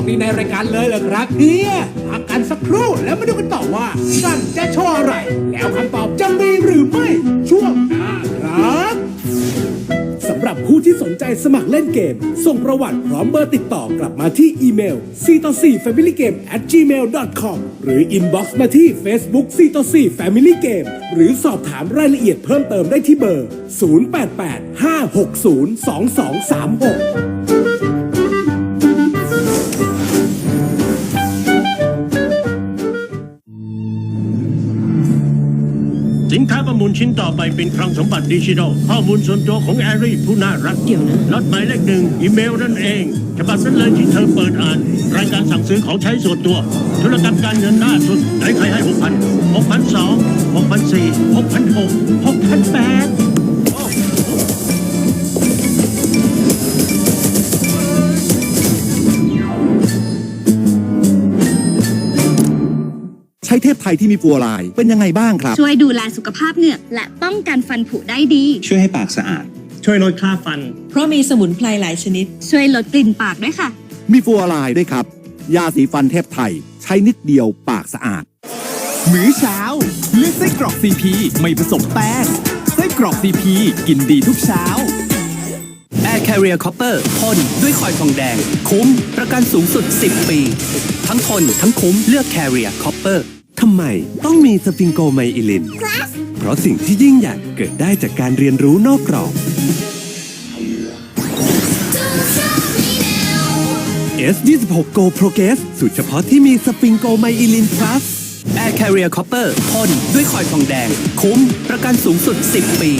ของดีในรายการเลยเหรอครับเนี่ยพักกันสักครู่แล้วมาดูกันต่อว่าสันจะโชว์อะไร แล้วคำตอบจะมีหรือไม่ช่วงหน้าครับสำหรับผู้ที่สนใจสมัครเล่นเกม ส่งประวัติพร้อมเบอร์ติดต่อกลับมาที่อีเมล c ต่อ4 family game at gmail com หรือ inbox มาที่ Facebook c ต่อ4 family game หรือสอบถามรายละเอียดเพิ่มเติมได้ที่เบอร์ 0885602236 สินค้าประมูลชิ้นต่อไปเป็นคลังสมบัติดิจิทัลข้อมูลส่วนตัวของแอรี่ผู้น่ารักเดี๋ยวนะรถหมายเลขหนึ่งอีเมลนั่นเองฉบับนั้นเลยที่เธอเปิดอ่าน รายการสั่งซื้อของใช้ส่วนตัว ธุรกรรมการเงินล่าสุดไหนใครให้หกพันหกพันสองหกพันสี่หกพันหก เทพไทยที่มีฟลูออไรด์เป็นยังไงบ้างครับ ช่วยดูแลสุขภาพเหงือกและป้องกันฟันผุได้ดี ช่วยให้ปากสะอาด ช่วยลดค่าฟัน เพราะมีสมุนไพรหลายชนิด ช่วยลดกลิ่นปากด้วยค่ะ มีฟลูออไรด์ด้วยครับ ยาสีฟันเทพไทย ใช้นิดเดียวปากสะอาด มื้อเช้า เลือกไส้กรอกซีพีไม่ผสมแป้งไส้กรอกซีพีกินดีทุกเช้า Air Carrier Copper ทนด้วยคอยทองแดง คุ้ม ประกันสูงสุด 10 ปี ทั้งทนทั้งคุ้มเลือก Carrier Copper ทำไมต้องมีสฟิงโกไมอิลิน เพราะสิ่งที่ยิ่งใหญ่เกิดได้จากการเรียนรู้นอกกรอบ S26 Go Progress สูตรเฉพาะที่มีสฟิงโกไมอิลิน plus Air Carrier Copper ทนด้วยคอยทองแดง คุ้ม ประกันสูงสุด 10 ปี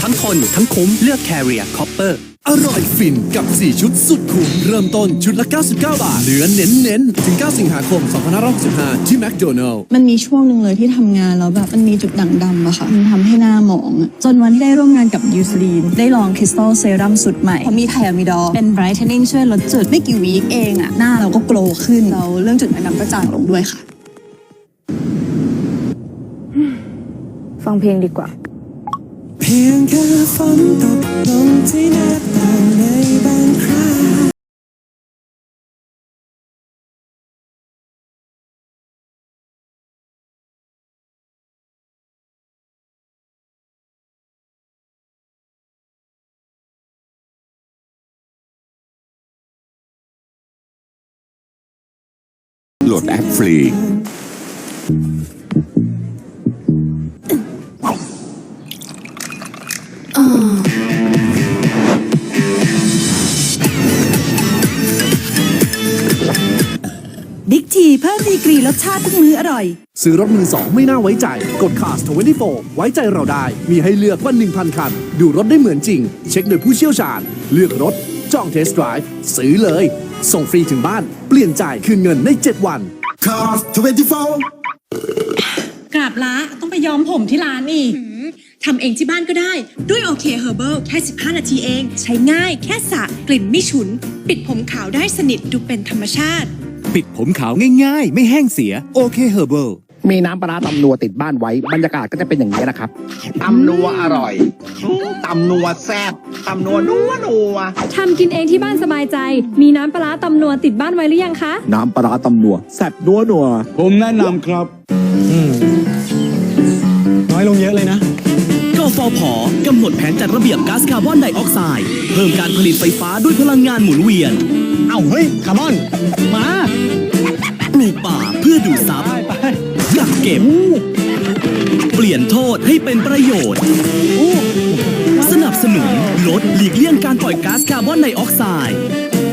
ทั้งทนทั้งคุ้มเลือก Carrier Copper อร่อยฟินกับ 4 ชุดสุดคุ้มเริ่มต้นชุดละ 99 บาทเนื้อเน้นๆถึง 9 สิงหาคม 2565 ที่แมคโดนัลมันมีช่วงหนึ่งเลยที่ทำงานแล้วแบบมันมีจุดด่างดำอะค่ะ มันทำให้หน้าหมองอะจนวันที่ได้ร่วมงานกับยูซ l ลีนได้ลองคริสตัลเซรั่มสุดใหม่เพราะมีไทอะมิดอลเป็นไบรท์เทนนิ่งช่วยลดจุดไม่กี่วีคเองอะหน้าเราก็โกลว์ขึ้นเราเรื่องจุดด่างดำก็จางลงด้วยค่ะ ฟังเพลงดีกว่า เพียงแค่ฝนตกลงที่หน้า โหลดแอปฟรี ดิกทีเพิ่มดีกรีรสชาติทุกมื้ออร่อย ซื้อรถมือสองไม่น่าไว้ใจ กด Cars 24 ไว้ใจเราได้ มีให้เลือกกว่า1,000 คัน ดูรถได้เหมือนจริง เช็คโดยผู้เชี่ยวชาญ เลือกรถ จองเทสต์ไดรฟ์ซื้อเลย ส่งฟรีถึงบ้าน เปลี่ยนจ่ายคืนเงินใน 7 วัน Cars 24กราบล้าต้องไปย้อมผมที่ร้านอีกทำเองที่บ้านก็ได้ ด้วยโอเคเฮอร์เบิลแค่ 15 นาทีเอง ใช้ง่าย แค่สระกลิ่นไม่ฉุน ปิดผมขาวได้สนิทดูเป็นธรรมชาติ ปิดผมขาวง่ายๆ ไม่แห้งเสียโอเคเฮอร์เบิล มีน้ำปลาร้าตำนัวติดบ้านไว้ บรรยากาศก็จะเป็นอย่างนี้นะครับ ตำนัวอร่อยตำนัวแซ่บตำนัวนัวนัวทำกินเองที่บ้านสบายใจ มีน้ำปลาร้าตำนัวติดบ้านไว้หรือยังคะ น้ำปลาร้าตำนัวแซ่บนัวนัวผมแนะนำครับน้อยลงเยอะเลยนะกฟผกำหนดแผนจัดระเบียบก๊าซคาร์บอนไดออกไซด์เพิ่มการผลิตไฟฟ้าด้วยพลังงานหมุนเวียน เอ้าเฮ้ยคาร์บอน มาปลูกป่าเพื่อดูดซับ กักเก็บ เปลี่ยนโทษให้เป็นประโยชน์ สนับสนุนลดหลีกเลี่ยงการปล่อยก๊าซคาร์บอนไดออกไซด์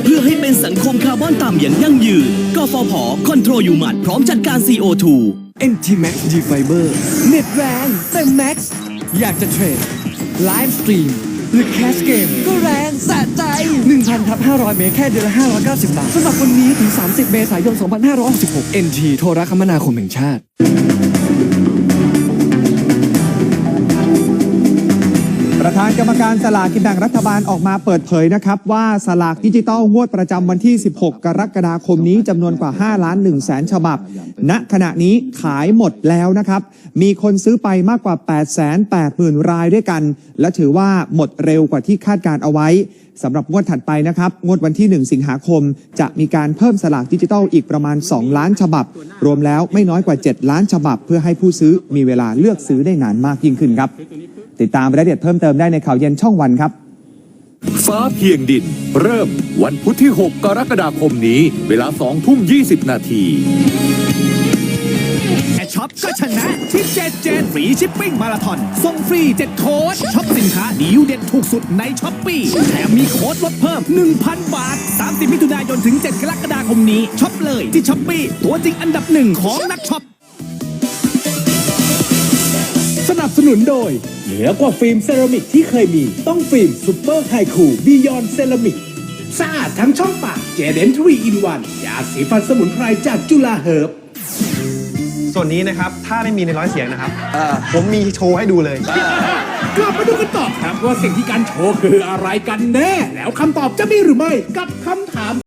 เพื่อให้เป็นสังคมคาร์บอนต่ำอย่างยั่งยืนกฟผคอนโทรลยูมัดพร้อมจัดการ CO2 NT Max G Fiber เน็ตแรงเต็มแม็กซ์อยากจะเทรดไลฟ์สตรีม หรือแคสเกมก็แรงสะใจ 1,000ทับ500 เมตรแค่เดือนละ 590 บาทสำหรับวันนี้ถึง 30 เมษายน 2566 NT โทรคมนาคมแห่งชาติ ประธานกรรมการสลากกินแบ่งรัฐบาลออกมาเปิดเผยนะครับ ว่าสลากดิจิตอลงวดประจำวันที่ 16 กรกฎาคมนี้จำนวนกว่า 5 ล้าน1แสนฉบับ ณ ขณะนี้ขายหมดแล้วนะครับ มีคนซื้อไปมากกว่า 8 8 0 0 0 0 รายด้วยกัน และถือว่าหมดเร็วกว่าที่คาดการเอาไว้สำหรับงวดถัดไปนะครับ งวดวันที่ 1 สิงหาคม จะมีการเพิ่มสลากดิจิทัลอีกประมาณ 2 ล้านฉบับ รวมแล้วไม่น้อยกว่า 7 ล้านฉบับ เพื่อให้ผู้ซื้อมีเวลาเลือกซื้อได้นานมากยิ่งขึ้นครับ ติดตามรายละเอียดเพิ่มเติมได้ในข่าวเย็นช่องวันครับ ฟ้าเพียงดิน เริ่มวันพุธที่ 6 กรกฎาคมนี้ เวลา2ทุ่ม 20 นาทีแค่ช็อปก็ชนะที่เจ็ดเจ็ดฟรีชิปปิ้งมาราธอนส่งฟรีเจ็ดโค้ดช็อปสินค้าดีลเด็ดถูกสุดในช้อปปี้แถมมีโค้ดลดเพิ่ม 1,000 บาท 30 มิถุนายนถึง 7 กรกฎาคมนี้ช็อปเลยที่ช้อปปี้ตัวจริงอันดับหนึ่งของนักช็อป บสนุนโดย เหนือกว่าฟิล์มเซรามิกที่เคยมี ต้องฟิล์มซูเปอร์ไฮคูบิยอนเซรามิกสะอาดทั้งช่องปากเจเดนทรีอินวันยาสีฟันสมุนไพรจากจุฬาเฮิร์บส่วนนี้นะครับ ถ้าไม่มีในร้อยเสียงนะครับ ผมมีโชว์ให้ดูเลย กลับมาดูกันต่อครับว่าสิ่งที่การโชว์คืออะไรกันแน่ แล้วคำตอบจะมีหรือไม่กับคำถาม